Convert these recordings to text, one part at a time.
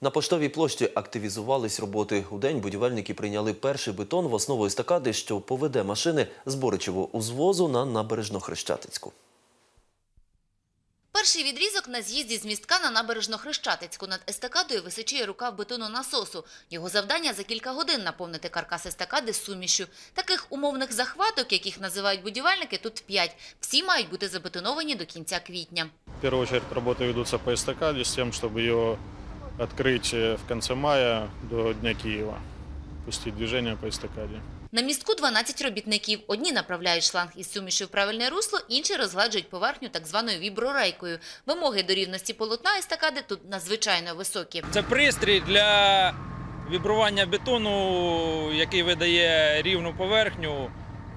На поштовій площі активізувались роботи. У день будівельники прийняли перший бетон в основу естакади, що поведе машини з Боричевого узвозу на набережно-Хрещатицьку. Перший відрізок на з'їзді з містка на набережно Хрещатицьку. Над естакадою височіє рукав бетононасосу. Його завдання за кілька годин наповнити каркас естакади сумішю. Таких умовних захваток, яких називають будівельники, тут п'ять. Всі мають бути забетоновані до кінця квітня. В первую очередь работы ведутся по эстакаде с тем, чтобы ее открыть э, в конце мая до Дня Киева. Пустить движение по эстакаде. На містку 12 робітників. Одні направляють шланг із сумішю в правильне русло, інші розгладжують поверхню так званою віброрейкою. Вимоги до рівності полотна естакади тут надзвичайно високі. Це пристрій для вібрування бетону, який видає рівну поверхню,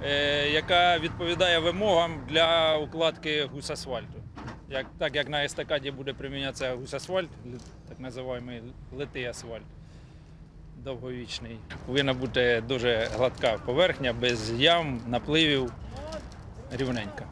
е, яка відповідає вимогам для укладки гусасфальту. Як, так як на естакаді буде примінятися гусасфальт, ли- так називаємо литий асфальт, довговічний. Повинна бути дуже гладка поверхня, без ям, напливів, рівненька,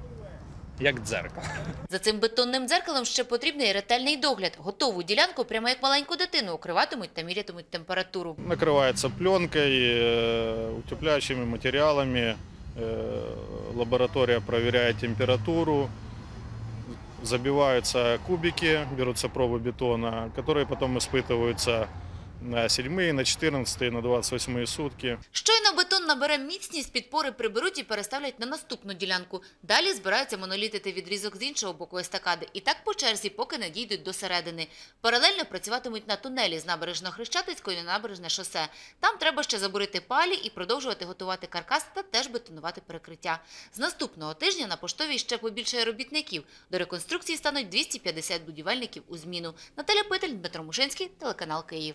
як дзеркало. За цим бетонним дзеркалом ще потрібний ретельний догляд. Готову ділянку, прямо як маленьку дитину, укриватимуть та мірятимуть температуру. Накрывается пленкой, э, утепляющими материалами. э, Лаборатория проверяет температуру. Забиваются кубики, берутся пробы бетона, которые потом испытываются на 7, на 14, на 28 сутки. Щойно бетон набере міцність, підпори приберуть і переставлять на наступну ділянку. Далі збираються монолітити відрізок з іншого боку естакади. І так по черзі, поки не дійдуть до середини. Паралельно працюватимуть на тунелі з набережно-Хрещатицької на набережне шосе. Там треба ще забурити палі і продовжувати готувати каркас та теж бетонувати перекриття. З наступного тижня на поштовій ще побільшає робітників. До реконструкції стануть 250 будівельників у зміну. Наталя Питель, Дмитро Мушинський, телеканал Київ.